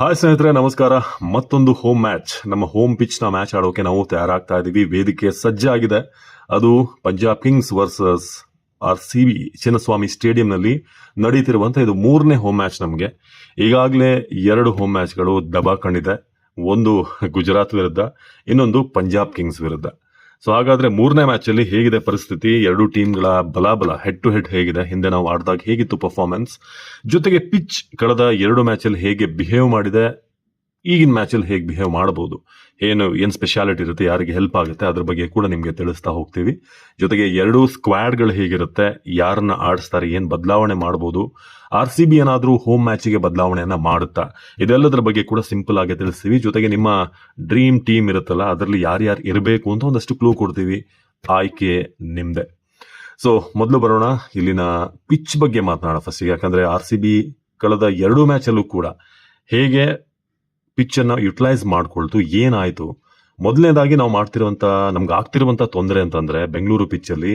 Hi ಸ್ನೇಹಿತರೆ, ನಮಸ್ಕಾರ. ಮತ್ತೊಂದು ಹೋಮ್ ಮ್ಯಾಚ್ ನಮ್ಮ ಹೋಮ್ ಪಿಚ್ನ ಮ್ಯಾಚ್ ಆಡೋಕೆ ನಾವು ತಯಾರಾಗ್ತಾ ಇದ್ದೀವಿ. ವೇದಿಕೆ ಸಜ್ಜಾಗಿದೆ ಅದು Punjab Kings versus R C B Chinnaswamy ಸ್ಟೇಡಿಯಂನಲ್ಲಿ ನಡೀತಿರುವಂತಹ ಇದು ಮೂರನೇ ಹೋಮ್ ಮ್ಯಾಚ್ ನಮಗೆ. ಈಗಾಗಲೇ ಎರಡು ಹೋಮ್ ಮ್ಯಾಚ್ಗಳು ದಬಾಕಂಡಿದೆ ಒಂದು ಗುಜರಾತ್ ವಿರುದ್ಧ, ಇನ್ನೊಂದು ಪಂಜಾಬ್ ಕಿಂಗ್ಸ್ ವಿರುದ್ಧ. ಸೊ ಹಾಗಾದ್ರೆ ಮೂರನೇ ಮ್ಯಾಚ್ ಅಲ್ಲಿ ಹೇಗಿದೆ ಪರಿಸ್ಥಿತಿ? ಎರಡು ಟೀಮ್ಗಳ ಬಲಾಬಲ ಹೆಡ್ ಟು ಹೆಡ್ ಹೇಗಿದೆ? ಹಿಂದೆ ನಾವು ಆಡಿದಾಗ ಹೇಗಿತ್ತು ಪರ್ಫಾರ್ಮೆನ್ಸ್ ಜೊತೆಗೆ ಪಿಚ್ ಕಳೆದ ಎರಡು ಮ್ಯಾಚ್ ಅಲ್ಲಿ ಹೇಗೆ ಬಿಹೇವ್ ಮಾಡಿದೆ? ಈಗಿನ ಮ್ಯಾಚಲ್ಲಿ ಹೇಗೆ ಬಿಹೇವ್ ಮಾಡಬಹುದು ಏನು ಏನು ಸ್ಪೆಷಾಲಿಟಿ ಇರುತ್ತೆ, ಯಾರಿಗೆ ಹೆಲ್ಪ್ ಆಗುತ್ತೆ, ಅದ್ರ ಬಗ್ಗೆ ಕೂಡ ನಿಮಗೆ ತಿಳಿಸ್ತಾ ಹೋಗ್ತೀವಿ. ಜೊತೆಗೆ ಎರಡು ಸ್ಕ್ವಾಡ್ಗಳು ಹೇಗಿರುತ್ತೆ, ಯಾರನ್ನ ಆಡಿಸ್ತಾರೆ, ಏನು ಬದಲಾವಣೆ ಮಾಡಬಹುದು ಆರ್ ಸಿ ಬಿ ಏನಾದರೂ ಹೋಮ್ ಮ್ಯಾಚಿಗೆ ಬದಲಾವಣೆಯನ್ನ ಮಾಡುತ್ತಾ, ಇದೆಲ್ಲದರ ಬಗ್ಗೆ ಕೂಡ ಸಿಂಪಲ್ ಆಗಿ ತಿಳಿಸ್ತೀವಿ. ಜೊತೆಗೆ ನಿಮ್ಮ ಡ್ರೀಮ್ ಟೀಮ್ ಇರುತ್ತಲ್ಲ, ಅದರಲ್ಲಿ ಯಾರ್ಯಾರು ಇರಬೇಕು ಅಂತ ಒಂದಷ್ಟು ಕ್ಲೂ ಕೊಡ್ತೀವಿ. ಆಯ್ಕೆ ನಿಮ್ದೆ. ಸೊ ಮೊದಲು ಬರೋಣ, ಇಲ್ಲಿನ ಪಿಚ್ ಬಗ್ಗೆ ಮಾತನಾಡೋಣ ಫಸ್ಟಿಗೆ ಯಾಕಂದ್ರೆ ಆರ್ ಸಿ ಬಿ ಕಳೆದ ಎರಡು ಮ್ಯಾಚಲ್ಲೂ ಕೂಡ ಹೇಗೆ ಪಿಚ್ ಅನ್ನ ಯುಟಿಲೈಸ್ ಮಾಡಿಕೊಳ್ತು ಏನಾಯ್ತು? ಮೊದಲನೇದಾಗಿ ನಾವು ಮಾಡ್ತಿರುವಂತ, ನಮ್ಗೆ ಆಗ್ತಿರುವಂತ ತೊಂದರೆ ಅಂತಂದ್ರೆ ಬೆಂಗಳೂರು ಪಿಚ್ ಅಲ್ಲಿ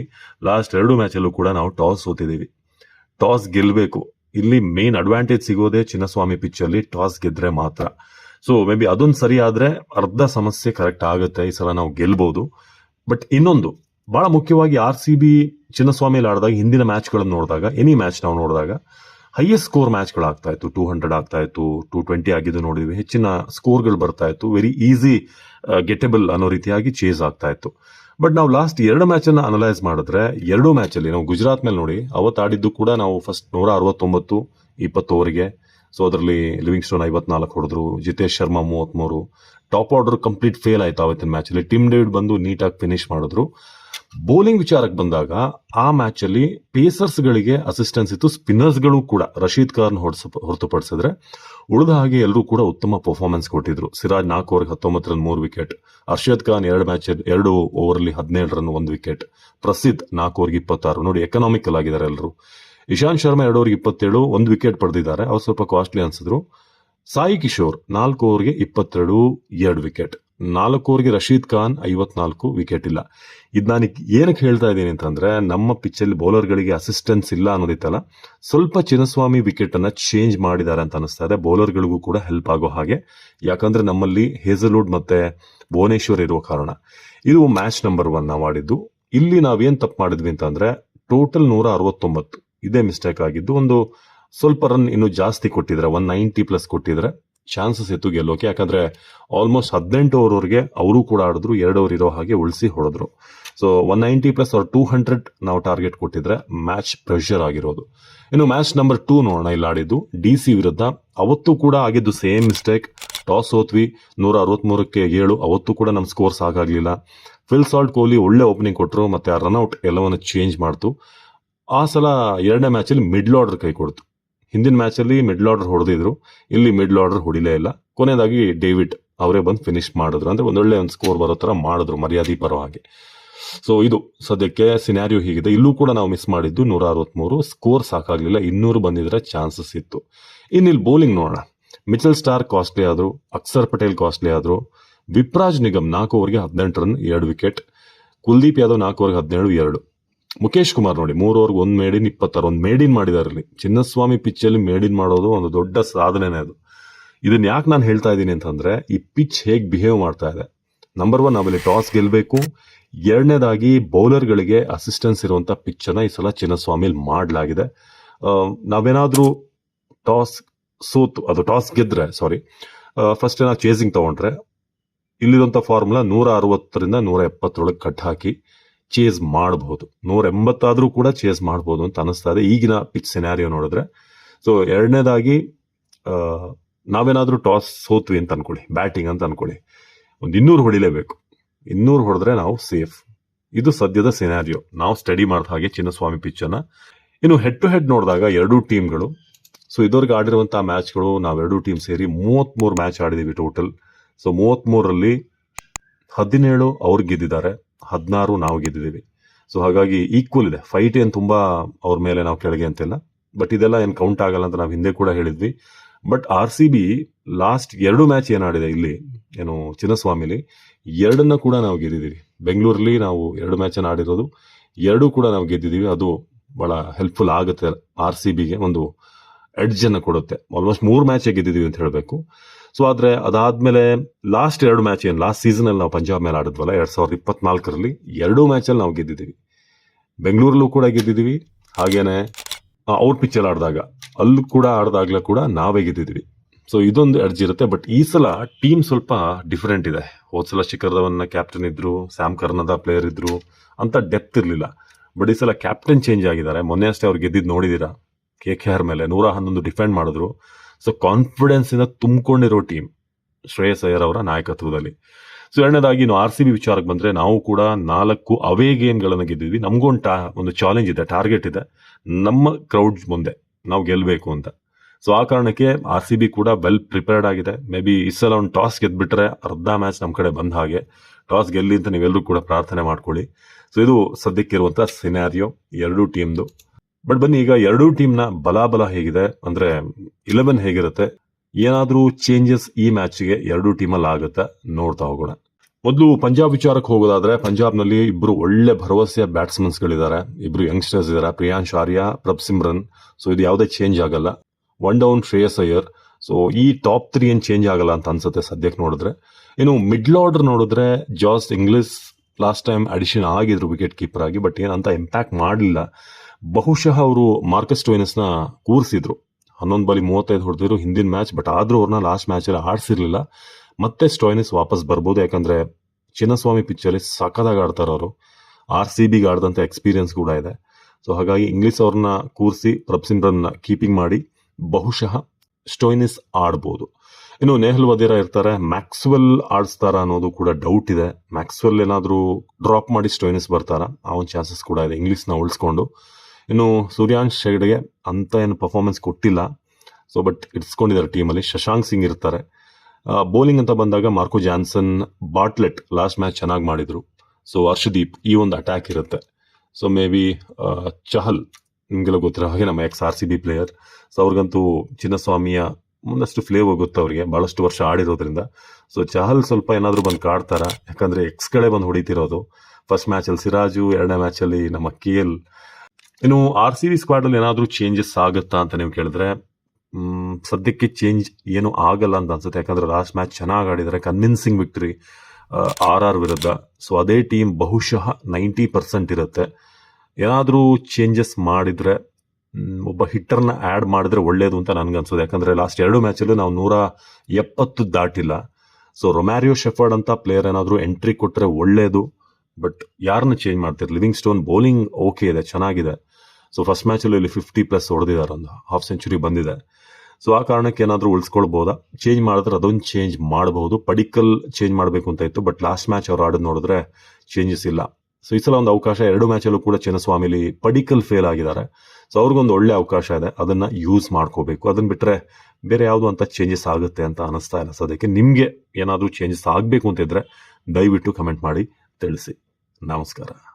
ಲಾಸ್ಟ್ ಎರಡು ಮ್ಯಾಚ್ ಅಲ್ಲೂ ಕೂಡ ನಾವು ಟಾಸ್ ಸೋತಿದ್ದೀವಿ ಟಾಸ್ ಗೆಲ್ಲಬೇಕು ಇಲ್ಲಿ ಮೇನ್ ಅಡ್ವಾಂಟೇಜ್ ಸಿಗೋದೇ ಚಿನ್ನಸ್ವಾಮಿ ಪಿಚ್ ಅಲ್ಲಿ ಟಾಸ್ ಗೆದ್ರೆ ಮಾತ್ರ. ಸೊ ಮೇ ಬಿ ಅದೊಂದು ಸರಿ ಆದ್ರೆ ಅರ್ಧ ಸಮಸ್ಯೆ ಕರೆಕ್ಟ್ ಆಗುತ್ತೆ, ಈ ಸಲ ನಾವು ಗೆಲ್ಬಹುದು ಬಟ್ ಇನ್ನೊಂದು, ಬಹಳ ಮುಖ್ಯವಾಗಿ ಆರ್ ಸಿ ಬಿ ಚಿನ್ನಸ್ವಾಮಿಯಲ್ಲಿ ಆಡಿದಾಗ ಹಿಂದಿನ ಮ್ಯಾಚ್ಗಳನ್ನು ನೋಡಿದಾಗ ಎನಿ ಮ್ಯಾಚ್ ನಾವು ನೋಡಿದಾಗ ಹೈಯೆಸ್ಟ್ ಸ್ಕೋರ್ ಮ್ಯಾಚ್ಗಳಾಗ್ತಾ ಇತ್ತು ಟೂ ಹಂಡ್ರೆಡ್ ಆಗ್ತಾ ಇತ್ತು ಟೂ ಟ್ವೆಂಟಿ ಆಗಿದ್ದು ನೋಡಿದ್ವಿ. ಹೆಚ್ಚಿನ ಸ್ಕೋರ್ಗಳು ಬರ್ತಾ ಇತ್ತು. ವೆರಿ ಈಸಿ ಗೆಟಬಲ್ ಅನ್ನೋ ರೀತಿಯಾಗಿ ಚೇಸ್ ಆಗ್ತಾ ಇತ್ತು. ಬಟ್ ನಾವು ಲಾಸ್ಟ್ ಎರಡು ಮ್ಯಾಚ್ ಅನ್ನ ಅನಲೈಸ್ ಮಾಡಿದ್ರೆ, ಎರಡು ಮ್ಯಾಚ್ ಅಲ್ಲಿ ನಾವು ಗುಜರಾತ್ ಮೇಲೆ ನೋಡಿ, ಅವತ್ತು ಆಡಿದ್ದು ಕೂಡ ನಾವು ಫಸ್ಟ್ ನೂರ ಅರವತ್ತೊಂಬತ್ತು, ಇಪ್ಪತ್ತು ಓವರ್ಗೆ. ಸೊ ಅದರಲ್ಲಿ ಲಿವಿಂಗ್ ಸ್ಟೋನ್ ಐವತ್ನಾಲ್ಕು ಹೊಡೆದ್ರು ಜಿತೇಶ್ ಶರ್ಮಾ ಮೂವತ್ಮೂರು. ಟಾಪ್ ಆರ್ಡರ್ ಕಂಪ್ಲೀಟ್ ಫೇಲ್ ಆಯ್ತು ಅವತ್ತಿನ ಮ್ಯಾಚ್ ಅಲ್ಲಿ. ಟಿಮ್ ಡೇವಿಡ್ ಬಂದು ನೀಟಾಗಿ ಫಿನಿಶ್ ಮಾಡಿದ್ರು. ಬೌಲಿಂಗ್ ವಿಚಾರಕ್ಕೆ ಬಂದಾಗ ಆ ಮ್ಯಾಚ್ ಅಲ್ಲಿ ಪೇಸರ್ಸ್ ಗಳಿಗೆ ಅಸಿಸ್ಟೆನ್ಸ್ ಇತ್ತು ಸ್ಪಿನ್ನರ್ಸ್ಗಳು ಕೂಡ. ರಶೀದ್ ಖಾನ್ ಹೊರಸ ಹೊರತುಪಡಿಸಿದ್ರೆ ಉಳಿದ ಹಾಗೆ ಎಲ್ಲರೂ ಕೂಡ ಉತ್ತಮ ಪರ್ಫಾರ್ಮೆನ್ಸ್ ಕೊಟ್ಟಿದ್ರು. ಸಿರಾಜ್ ನಾಲ್ಕು ಓವರ್ಗೆ ಹತ್ತೊಂಬತ್ತು ರನ್, ಮೂರು ವಿಕೆಟ್ ಅರ್ಷದ್ ಖಾನ್ ಎರಡು ಮ್ಯಾಚ್ ಎರಡು ಓವರ್ ಅಲ್ಲಿ ಹದಿನೇಳು ರನ್, ಒಂದು ವಿಕೆಟ್ ಪ್ರಸಿದ್ಧ ನಾಲ್ಕು ಓವರ್ಗೆ ಇಪ್ಪತ್ತಾರು. ನೋಡಿ ಎಕನಾಮಿಕಲ್ ಆಗಿದ್ದಾರೆ ಎಲ್ಲರೂ ಇಶಾಂತ್ ಶರ್ಮಾ ಎರಡು ಓವರ್ಗೆ ಇಪ್ಪತ್ತೇಳು, ಒಂದು ವಿಕೆಟ್ ಪಡೆದಿದ್ದಾರೆ. ಅವ್ರು ಸ್ವಲ್ಪ ಕಾಸ್ಟ್ಲಿ ಅನ್ಸಿದ್ರು. ಸಾಯಿ ಕಿಶೋರ್ ನಾಲ್ಕು ಓವರ್ಗೆ ಇಪ್ಪತ್ತೆರಡು, ಎರಡು ವಿಕೆಟ್ ನಾಲ್ಕು ಓವರ್ಗೆ ರಶೀದ್ ಖಾನ್ ಐವತ್ನಾಲ್ಕು ವಿಕೆಟ್ ಇಲ್ಲ. ಇದು ನಾನು ಏನಕ್ಕೆ ಹೇಳ್ತಾ ಇದ್ದೀನಿ ಅಂತಂದ್ರೆ, ನಮ್ಮ ಪಿಚ್ಚಲ್ಲಿ ಬೌಲರ್ಗಳಿಗೆ ಅಸಿಸ್ಟೆನ್ಸ್ ಇಲ್ಲ ಅನ್ನೋದಿತ್ತಲ್ಲ, ಸ್ವಲ್ಪ ಚಿನ್ನಸ್ವಾಮಿ ವಿಕೆಟ್ ಅನ್ನ ಚೇಂಜ್ ಮಾಡಿದ್ದಾರೆ ಅಂತ ಅನಿಸ್ತಾ ಇದೆ. ಬೌಲರ್ಗಳಿಗೂ ಕೂಡ ಹೆಲ್ಪ್ ಆಗೋ ಹಾಗೆ. ಯಾಕಂದ್ರೆ ನಮ್ಮಲ್ಲಿ ಹೇಸಲ್ವುಡ್ ಮತ್ತೆ ಭುವನೇಶ್ವರ್ ಇರುವ ಕಾರಣ. ಇದು ಮ್ಯಾಚ್ ನಂಬರ್ ಒನ್ ನಾವು ಆಡಿದ್ದು. ಇಲ್ಲಿ ನಾವೇನ್ ತಪ್ಪು ಮಾಡಿದ್ವಿ ಅಂತಂದ್ರೆ ಟೋಟಲ್ ನೂರ ಅರವತ್ತೊಂಬತ್ತು. ಇದೇ ಮಿಸ್ಟೇಕ್ ಆಗಿದ್ದು, ಒಂದು ಸ್ವಲ್ಪ ರನ್ ಇನ್ನು ಜಾಸ್ತಿ ಕೊಟ್ಟಿದ್ರೆ ಒನ್ ನೈಂಟಿ ಪ್ಲಸ್ ಕೊಟ್ಟಿದ್ರೆ ಚಾನ್ಸಸ್ ಇತ್ತು ಗೆಲ್ಲೋಕೆ. ಯಾಕಂದ್ರೆ ಆಲ್ಮೋಸ್ಟ್ ಹದಿನೆಂಟು ಓವರ್ವರೆಗೆ ಅವರು ಕೂಡ ಆಡಿದ್ರು, ಎರಡು ಓವರ್ ಇರೋ ಹಾಗೆ ಉಳಿಸಿ ಹೊಡೆದ್ರು. ಸೊ ಒನ್ ನೈಂಟಿ ಪ್ಲಸ್ ಅವ್ರು ಟೂ ಹಂಡ್ರೆಡ್ ನಾವು ಟಾರ್ಗೆಟ್ ಕೊಟ್ಟಿದ್ರೆ ಮ್ಯಾಚ್ ಪ್ರೆಷರ್ ಆಗಿರೋದು. ಇನ್ನು ಮ್ಯಾಚ್ ನಂಬರ್ ಟೂ ನೋಡೋಣ, ಇಲ್ಲಿ ಆಡಿದ್ದು. ಡಿ ಸಿ ವಿರುದ್ಧ ಅವತ್ತು ಕೂಡ ಆಗಿದ್ದು ಸೇಮ್ ಮಿಸ್ಟೇಕ್ ಟಾಸ್ ಹೋತ್ವಿ ನೂರ ಅರವತ್ಮೂರಕ್ಕೆ ಏಳು. ಅವತ್ತು ಕೂಡ ನಮ್ಮ ಸ್ಕೋರ್ಸ್ ಆಗಾಗ್ಲಿಲ್ಲ ಫಿಲ್ ಸಾಲ್ಟ್ ಕೊಹ್ಲಿ ಒಳ್ಳೆ ಓಪನಿಂಗ್ ಕೊಟ್ಟರು ಮತ್ತೆ ಆ ರನ್ಔಟ್ ಎಲ್ಲವನ್ನು ಚೇಂಜ್ ಮಾಡ್ತು. ಆ ಸಲ ಎರಡನೇ ಮ್ಯಾಚಲ್ಲಿ ಮಿಡ್ಲ್ ಆರ್ಡರ್ ಕೈ ಕೊಡ್ತು. ಹಿಂದಿನ ಮ್ಯಾಚಲ್ಲಿ ಮಿಡ್ಲ್ ಆರ್ಡರ್ ಹೊಡೆದಿದ್ರು. ಇಲ್ಲಿ ಮಿಡ್ಲ್ ಆರ್ಡರ್ ಹೊಡಿಲೇ ಇಲ್ಲ. ಕೊನೆಯದಾಗಿ ಡೇವಿಡ್ ಅವರೇ ಬಂದು ಫಿನಿಶ್ ಮಾಡಿದ್ರು. ಅಂದ್ರೆ ಒಂದೊಳ್ಳೆ ಒಂದು ಸ್ಕೋರ್ ಬರೋ ಥರ ಮಾಡಿದ್ರು ಮರ್ಯಾದೆ ಬರೋ ಹಾಗೆ. ಸೊ ಇದು ಸದ್ಯಕ್ಕೆ ಸಿನಾರಿಯೋ ಹೀಗಿದೆ. ಇಲ್ಲೂ ಕೂಡ ನಾವು ಮಿಸ್ ಮಾಡಿದ್ದು ನೂರ ಅರವತ್ಮೂರು ಸ್ಕೋರ್ ಸಾಕಾಗ್ಲಿಲ್ಲ. ಇನ್ನೂರು ಬಂದಿದ್ರೆ ಚಾನ್ಸಸ್ ಇತ್ತು. ಇನ್ನು ಇಲ್ಲಿ ಬೌಲಿಂಗ್ ನೋಡೋಣ. ಮಿಚಲ್ ಸ್ಟಾರ್ ಕಾಸ್ಟ್ಲಿ ಆದ್ರು ಅಕ್ಷರ್ ಪಟೇಲ್ ಕಾಸ್ಟ್ಲಿ ಆದ್ರು, ವಿಪ್ರಾಜ್ ನಿಗಮ್ ನಾಲ್ಕು ಓವರ್ಗೆ ಹದಿನೆಂಟು ರನ್, ಎರಡು ವಿಕೆಟ್ ಕುಲ್ದೀಪ್ ಯಾದವ್ ನಾಲ್ಕು ಓವರ್ಗೆ ಹದಿನೇಳು, ಎರಡು. ಮುಖೇಶ್ ಕುಮಾರ್ ನೋಡಿ ಮೂರು ಓವರ್ಗೆ ಒಂದು ಮೇಡಿನ್ ಇಪ್ಪತ್ತಾರು, ಒಂದು ಮೇಡಿನ್ ಮಾಡಿದ್ದಾರೆ ಇಲ್ಲಿ. ಚಿನ್ನಸ್ವಾಮಿ ಪಿಚ್ಚಲ್ಲಿ ಮೇಡಿನ್ ಮಾಡೋದು ಒಂದು ದೊಡ್ಡ ಸಾಧನೆನೇ ಅದು. ಇದನ್ನ ಯಾಕೆ ನಾನು ಹೇಳ್ತಾ ಇದ್ದೀನಿ ಅಂತಂದ್ರೆ, ಈ ಪಿಚ್ ಹೇಗೆ ಬಿಹೇವ್ ಮಾಡ್ತಾ ಇದೆ. ನಂಬರ್ ಒನ್ ಆಮೇಲೆ ಟಾಸ್ ಗೆಲ್ಲಬೇಕು ಎರಡನೇದಾಗಿ ಬೌಲರ್ಗಳಿಗೆ ಅಸಿಸ್ಟೆನ್ಸ್ ಇರುವಂತ ಪಿಚ್ ಅನ್ನ ಈ ಸಲ ಚಿನ್ನಸ್ವಾಮಿಲಿ ಮಾಡಲಾಗಿದೆ. ನಾವೇನಾದರೂ ಟಾಸ್ ಸೋತು, ಅದು ಟಾಸ್ ಗೆದ್ರೆ ಸಾರಿ ಫಸ್ಟ್ ನಾವು ಚೇಸಿಂಗ್ ತಗೊಂಡ್ರೆ ಇಲ್ಲಿರುವಂಥ ಫಾರ್ಮುಲಾ ನೂರ ಅರವತ್ತರಿಂದ ನೂರ ಎಪ್ಪತ್ತರೊಳಗೆ ಕಟ್ ಹಾಕಿ ಚೇಸ್ ಮಾಡಬಹುದು ನೂರ ಎಂಬತ್ತಾದ್ರೂ ಕೂಡ ಚೇಸ್ ಮಾಡಬಹುದು ಅಂತ ಅನಿಸ್ತಾ ಇದೆ. ಈಗಿನ ಪಿಚ್ ಸಿನಾರಿಯೋ ನೋಡಿದ್ರೆ. ಸೊ ಎರಡನೇದಾಗಿ ನಾವೇನಾದರೂ ಟಾಸ್ ಸೋತ್ವಿ ಅಂತ ಅನ್ಕೊಳ್ಳಿ. ಬ್ಯಾಟಿಂಗ್ ಅಂತ ಅನ್ಕೊಳ್ಳಿ. ಒಂದು ಇನ್ನೂರು ಹೊಡಿಲೇಬೇಕು. ಇನ್ನೂರು ಹೊಡೆದ್ರೆ ನಾವು ಸೇಫ್. ಇದು ಸದ್ಯದ ಸಿನಾರಿಯೋ ನಾವು ಸ್ಟಡಿ ಮಾಡಿದ ಹಾಗೆ ಚಿನ್ನಸ್ವಾಮಿ ಪಿಚ್ ಅನ್ನ. ಇನ್ನು ಹೆಡ್ ಟು ಹೆಡ್ ನೋಡಿದಾಗ ಎರಡೂ ಟೀಮ್ಗಳು ಸೊ ಇದುವರೆಗೆ ಆಡಿರುವಂಥ ಮ್ಯಾಚ್ಗಳು ನಾವೆರಡೂ ಟೀಮ್ ಸೇರಿ ಮೂವತ್ಮೂರು ಮ್ಯಾಚ್ ಆಡಿದ್ದೀವಿ ಟೋಟಲ್ ಸೊ ಮೂವತ್ಮೂರರಲ್ಲಿ ಹದಿನೇಳು ಅವ್ರು ಗೆದ್ದಿದ್ದಾರೆ. ಹದಿನಾರು ನಾವು ಗೆದ್ದಿದ್ದೀವಿ. ಸೊ ಹಾಗಾಗಿ ಈಕ್ವಲ್ ಇದೆ. ಫೈಟ್ ಏನು ತುಂಬ ಅವ್ರ ಮೇಲೆ ನಾವು ಕೆಳಗೆ ಅಂತಿಲ್ಲ. ಬಟ್ ಇದೆಲ್ಲ ಏನು ಕೌಂಟ್ ಆಗಲ್ಲ ಅಂತ ನಾವು ಹಿಂದೆ ಕೂಡ ಹೇಳಿದ್ವಿ. But R C B last ಎರಡು ಮ್ಯಾಚ್ ಏನಾಡಿದೆ ಇಲ್ಲಿ, ಏನು ಚಿನ್ನಸ್ವಾಮಿಲಿ, ಎರಡನ್ನ ಕೂಡ ನಾವು ಗೆದ್ದಿದ್ದೀವಿ. ಬೆಂಗಳೂರಲ್ಲಿ ನಾವು ಎರಡು ಮ್ಯಾಚನ್ನು ಆಡಿರೋದು. ಎರಡೂ ಕೂಡ ನಾವು ಗೆದ್ದಿದ್ದೀವಿ. ಅದು ಬಹಳ ಹೆಲ್ಪ್ಫುಲ್ ಆಗುತ್ತೆ ಆರ್ ಸಿ ಬಿಗೆ ಒಂದು ಎಡ್ಜನ್ನು ಕೊಡುತ್ತೆ. ಆಲ್ಮೋಸ್ಟ್ ಮೂರು ಮ್ಯಾಚ್ ಗೆದ್ದಿದ್ದೀವಿ ಅಂತ ಹೇಳಬೇಕು. ಸೊ ಆದರೆ ಅದಾದ್ಮೇಲೆ ಲಾಸ್ಟ್ ಎರಡು ಮ್ಯಾಚ್ ಏನು? ಲಾಸ್ಟ್ ಸೀಸನ್ ಅಲ್ಲಿ ನಾವು ಪಂಜಾಬ್ ಮೇಲೆ ಆಡಿದ್ವಲ್ಲ? ಎರಡು ಸಾವಿರದ ಇಪ್ಪತ್ನಾಲ್ಕರಲ್ಲಿ ಎರಡೂ ಮ್ಯಾಚ್ ಅಲ್ಲಿ ನಾವು ಗೆದ್ದಿದ್ದೀವಿ ಬೆಂಗಳೂರಲ್ಲೂ ಕೂಡ ಗೆದ್ದಿದ್ದೀವಿ ಹಾಗೇನೆ ಔಟ್ ಪಿಚ್ ಅಲ್ಲಿ ಆಡಿದಾಗ, ಅಲ್ಲೂ ಕೂಡ ಆಡಿದಾಗಲೂ ಕೂಡ ನಾವೇ ಗೆದ್ದಿದ್ವಿ. ಸೊ ಇದೊಂದು ಅರ್ಜಿ ಇರುತ್ತೆ. ಬಟ್ ಈ ಸಲ ಟೀಮ್ ಸ್ವಲ್ಪ ಡಿಫರೆಂಟ್ ಇದೆ. ಹೋದ್ ಸಲ ಶಿಖರ್ ಧವನ್ನ ಕ್ಯಾಪ್ಟನ್ ಇದ್ರು ಸ್ಯಾಮ್ ಕರ್ನದ ಪ್ಲೇಯರ್ ಇದ್ರು, ಅಂತ ಡೆಪ್ತ್ ಇರಲಿಲ್ಲ. ಬಟ್ ಈ ಸಲ ಕ್ಯಾಪ್ಟನ್ ಚೇಂಜ್ ಆಗಿದ್ದಾರೆ. ಮೊನ್ನೆ ಅಷ್ಟೇ ಅವ್ರು ಗೆದ್ದಿದ್ದು ನೋಡಿದೀರಾ? ಕೆ ಕೆ ಆರ್ ಮೇಲೆ ನೂರ ಹನ್ನೊಂದು ಡಿಫೆಂಡ್ ಮಾಡಿದ್ರು. ಸೊ ಕಾನ್ಫಿಡೆನ್ಸ್ ಇಂದ ತುಂಬಿಕೊಂಡಿರೋ ಟೀಮ್ ಶ್ರೇಯಸ್ ಅಯ್ಯರ್ ಅವರ ನಾಯಕತ್ವದಲ್ಲಿ. ಸೊ ಎರಡನೇದಾಗಿ ನಾವು ಆರ್ ಸಿ ಬಿ ವಿಚಾರಕ್ಕೆ ಬಂದ್ರೆ ನಾವು ಕೂಡ ನಾಲ್ಕು ಅವೇ ಗೇಮ್ಗಳನ್ನು ಗೆದ್ದಿದ್ವಿ. ನಮಗೂ ಒಂದು ಟಾ ಒಂದು ಚಾಲೆಂಜ್ ಇದೆ ಟಾರ್ಗೆಟ್ ಇದೆ. ನಮ್ಮ ಕ್ರೌಡ್ ಮುಂದೆ ನಾವು ಗೆಲ್ಲಬೇಕು ಅಂತ. ಸೊ ಆ ಕಾರಣಕ್ಕೆ ಆರ್ ಸಿ ಬಿ ಕೂಡ ವೆಲ್ ಪ್ರಿಪೇರ್ಡ್ ಆಗಿದೆ. ಮೇ ಬಿ ಈ ಸಲ ಒಂದು ಟಾಸ್ ಗೆದ್ಬಿಟ್ರೆ ಅರ್ಧ ಮ್ಯಾಚ್ ನಮ್ಮ ಕಡೆ ಬಂದ ಹಾಗೆ. ಟಾಸ್ ಗೆಲ್ಲಿ ಅಂತ ನೀವೆಲ್ಲರೂ ಕೂಡ ಪ್ರಾರ್ಥನೆ ಮಾಡ್ಕೊಳ್ಳಿ. ಸೊ ಇದು ಸದ್ಯಕ್ಕಿರುವಂಥ ಸಿನಾರಿಯೋ ಎರಡೂ ಟೀಮ್ದು ಬಟ್ ಬನ್ನಿ, ಈಗ ಎರಡೂ ಟೀಮ್ನ ಬಲಾಬಲ ಹೇಗಿದೆ? ಅಂದ್ರೆ ಇಲೆವೆನ್ ಹೇಗಿರುತ್ತೆ? ಏನಾದರೂ ಚೇಂಜಸ್ ಈ ಮ್ಯಾಚ್ಗೆ ಎರಡೂ ಟೀಮಲ್ಲಿ ಆಗುತ್ತೆ? ನೋಡ್ತಾ ಹೋಗೋಣ. ಮೊದಲು ಪಂಜಾಬ್ ವಿಚಾರಕ್ಕೆ ಹೋಗೋದಾದ್ರೆ, ಪಂಜಾಬ್ನಲ್ಲಿ ಇಬ್ರು ಒಳ್ಳೆ ಭರವಸೆಯ ಬ್ಯಾಟ್ಸ್ಮನ್ಸ್ ಗಳಿದ್ದಾರೆ ಇಬ್ರು ಯಂಗ್ಸ್ಟರ್ಸ್ ಇದ್ದಾರೆ. ಪ್ರಿಯಾಂಶ್ ಆರ್ಯ ಪ್ರಭ್ ಸಿಮ್ರನ್. ಸೊ ಇದು ಯಾವುದೇ ಚೇಂಜ್ ಆಗಲ್ಲ. One down Shreyas Iyer. So ಈ ಟಾಪ್ ತ್ರೀ ಏನ್ ಚೇಂಜ್ ಆಗಲ್ಲ ಅಂತ ಅನ್ಸುತ್ತೆ ಸದ್ಯಕ್ಕೆ ನೋಡಿದ್ರೆ. ಇನ್ನು ಮಿಡ್ಲ್ ಆರ್ಡರ್ ನೋಡಿದ್ರೆ Josh Inglis last time addition ಆಗಿದ್ರು ವಿಕೆಟ್ ಕೀಪರ್ ಆಗಿ ಬಟ್ ಏನಂತ ಇಂಪ್ಯಾಕ್ಟ್ ಮಾಡಲಿಲ್ಲ. ಬಹುಶಃ ಅವರು ಮಾರ್ಕಸ್ ಟೋಯ್ನಸ್ನ ಕೂರಿಸಿದ್ರು. ಹನ್ನೊಂದು ಬಾಲಿ ಮೂವತ್ತೈದು ಹೊಡೆದಿದ್ರು ಹಿಂದಿನ ಮ್ಯಾಚ್, ಬಟ್ ಆದ್ರೂ ಅವ್ರನ್ನ ಲಾಸ್ಟ್ ಮ್ಯಾಚ್ ಅಲ್ಲಿ ಆಡ್ಸಿರ್ಲಿಲ್ಲ. ಮತ್ತೆ ಸ್ಟೋಯ್ನಿಸ್ ವಾಪಸ್ ಬರ್ಬೋದು, ಯಾಕಂದ್ರೆ ಚಿನ್ನಸ್ವಾಮಿ ಪಿಚ್ ಅಲ್ಲಿ ಸಖತ್ತಾಗಿ ಆಡ್ತಾರೆ ಅವರು. ಆರ್ ಸಿ ಬಿಗೆ ಆಡಿದಂತ ಎಕ್ಸ್ಪೀರಿಯನ್ಸ್ ಕೂಡ ಇದೆ. ಸೊ ಹಾಗಾಗಿ ಇಂಗ್ಲಿಷ್ ಅವ್ರನ್ನ ಕೂರಿಸಿ ಪ್ರಭ್ಸಿಮ್ರನ್ನ ಕೀಪಿಂಗ್ ಮಾಡಿ ಬಹುಶಃ ಸ್ಟೋಯ್ನಿಸ್ ಆಡ್ಬೋದು. ಇನ್ನು ನೆಹಲ್ ವದೇರಾ ಇರ್ತಾರೆ, ಮ್ಯಾಕ್ಸ್ವೆಲ್ ಆಡಿಸ್ತಾರ ಅನ್ನೋದು ಕೂಡ ಡೌಟ್ ಇದೆ. ಮ್ಯಾಕ್ಸ್ವೆಲ್ ಏನಾದರೂ ಡ್ರಾಪ್ ಮಾಡಿ ಸ್ಟೋಯ್ನಿಸ್ ಬರ್ತಾರ? ಆ ಒಂದು ಚಾನ್ಸಸ್ ಕೂಡ ಇದೆ, ಇಂಗ್ಲೀಷ್ನ ಉಳಿಸ್ಕೊಂಡು. ಇನ್ನು ಸೂರ್ಯಾಂಶ್ ಹೆಗಡೆಗೆ ಅಂತ ಏನು ಪರ್ಫಾರ್ಮೆನ್ಸ್ ಕೊಟ್ಟಿಲ್ಲ. ಸೊ ಬಟ್ ಇಟ್ಸ್ಕೊಂಡಿದ್ದಾರೆ ಟೀಮಲ್ಲಿ ಶಶಾಂಕ್ ಸಿಂಗ್ ಇರ್ತಾರೆ. ಬೌಲಿಂಗ್ ಅಂತ ಬಂದಾಗ Marco Jansen, Bartlett last match ಚೆನ್ನಾಗಿ ಮಾಡಿದ್ರು. ಸೊ ಹರ್ಷದೀಪ್ ಈ ಒಂದು ಅಟ್ಯಾಕ್ ಇರುತ್ತೆ. ಸೊ ಮೇ ಬಿ ಚಹಲ್ ನಿಮಗೆಲ್ಲ ಗೊತ್ತಿರೋ ಹಾಗೆ ನಮ್ಮ ex R C B player so ಅವ್ರಿಗಂತೂ ಚಿನ್ನಸ್ವಾಮಿಯ ಒಂದಷ್ಟು ಫ್ಲೇವ್ ಹೋಗುತ್ತೆ ಅವರಿಗೆ. ಬಹಳಷ್ಟು ವರ್ಷ ಆಡಿರೋದ್ರಿಂದ. ಸೊ ಚಹಲ್ ಸ್ವಲ್ಪ ಏನಾದರೂ ಬಂದು ಕಾಡ್ತಾರ? ಯಾಕಂದ್ರೆ ಎಕ್ಸ್ ಕಡೆ ಬಂದು ಹೊಡಿತಿರೋದು. ಫಸ್ಟ್ ಮ್ಯಾಚ್ ಅಲ್ಲಿ ಸಿರಾಜು, ಎರಡನೇ ಮ್ಯಾಚ್ ಅಲ್ಲಿ ನಮ್ಮ ಕೆ ಎಲ್ ಇನ್ನು ಆರ್ ಸಿ ಬಿ ಸ್ಕ್ವಾಡ್ ಅಲ್ಲಿ ಏನಾದರೂ ಚೇಂಜಸ್ ಆಗುತ್ತಾ ಅಂತ ನೀವು ಕೇಳಿದ್ರೆ ಸದ್ಯಕ್ಕೆ ಚೇಂಜ್ ಏನು ಆಗಲ್ಲ ಅಂತ ಅನ್ಸುತ್ತೆ. ಯಾಕಂದ್ರೆ ಲಾಸ್ಟ್ ಮ್ಯಾಚ್ ಚೆನ್ನಾಗಿ ಆಡಿದರೆ ಕನ್ವಿನ್ಸಿಂಗ್ ವಿಕ್ಟರಿ ಆರ್ ಆರ್ ವಿರುದ್ಧ. ಸೊ ಅದೇ ಟೀಮ್ ಬಹುಶಃ ನೈಂಟಿ ಪರ್ಸೆಂಟ್ ಇರುತ್ತೆ. ಏನಾದರೂ ಚೇಂಜಸ್ ಮಾಡಿದರೆ ಒಬ್ಬ ಹಿಟ್ಟರ್ನ ಆ್ಯಡ್ ಮಾಡಿದ್ರೆ ಒಳ್ಳೇದು ಅಂತ ನನ್ಗೆ ಅನ್ಸೋದು ಯಾಕಂದ್ರೆ ಲಾಸ್ಟ್ ಎರಡು ಮ್ಯಾಚಲ್ಲೂ ನಾವು ನೂರ ಎಪ್ಪತ್ತು ದಾಟಿಲ್ಲ. ಸೊ ರೊಮ್ಯಾರಿಯೋ ಶೆಫರ್ಡ್ ಅಂತ ಪ್ಲೇಯರ್ ಏನಾದರೂ ಎಂಟ್ರಿ ಕೊಟ್ಟರೆ ಒಳ್ಳೇದು ಬಟ್ ಯಾರನ್ನ ಚೇಂಜ್ ಮಾಡ್ತಾರೆ ಲಿವಿಂಗ್ ಸ್ಟೋನ್ ಬೌಲಿಂಗ್ ಓಕೆ ಇದೆ, ಚೆನ್ನಾಗಿದೆ. ಸೊ ಫಸ್ಟ್ ಮ್ಯಾಚಲ್ಲಿ ಇಲ್ಲಿ ಫಿಫ್ಟಿ ಪ್ಲಸ್ ಹೊಡೆದಿದ್ದಾರೆ ಒಂದು ಹಾಫ್ ಸೆಂಚುರಿ ಬಂದಿದೆ. ಸೊ ಆ ಕಾರಣಕ್ಕೆ ಏನಾದರೂ ಉಳಿಸ್ಕೊಳ್ಬೋದಾ? ಚೇಂಜ್ ಮಾಡಿದ್ರೆ ಅದೊಂದು ಚೇಂಜ್ ಮಾಡಬಹುದು ಪಡಿಕಲ್ ಚೇಂಜ್ ಮಾಡಬೇಕು ಅಂತ ಇತ್ತು ಬಟ್ ಲಾಸ್ಟ್ ಮ್ಯಾಚ್ ಅವ್ರು ಆಡೋದು ನೋಡಿದ್ರೆ ಚೇಂಜಸ್ ಇಲ್ಲ. ಸೊ ಈ ಸಲ ಒಂದು ಅವಕಾಶ, ಎರಡು ಮ್ಯಾಚಲ್ಲೂ ಕೂಡ ಚಿನ್ನಸ್ವಾಮಿಲಿ ಪಡಿಕಲ್ ಫೇಲ್ ಆಗಿದ್ದಾರೆ. ಸೊ ಅವ್ರಿಗೊಂದು ಒಳ್ಳೆ ಅವಕಾಶ ಇದೆ. ಅದನ್ನ ಯೂಸ್ ಮಾಡ್ಕೋಬೇಕು. ಅದನ್ನ ಬಿಟ್ರೆ ಬೇರೆ ಯಾವುದು ಅಂತ ಚೇಂಜಸ್ ಆಗುತ್ತೆ ಅಂತ ಅನಿಸ್ತಾ ಇಲ್ಲ ಅದಕ್ಕೆ ನಿಮಗೆ ಏನಾದರೂ ಚೇಂಜಸ್ ಆಗಬೇಕು ಅಂತಿದ್ರೆ ದಯವಿಟ್ಟು ಕಮೆಂಟ್ ಮಾಡಿ, ತಿಳಿಸಿ. ನಮಸ್ಕಾರ.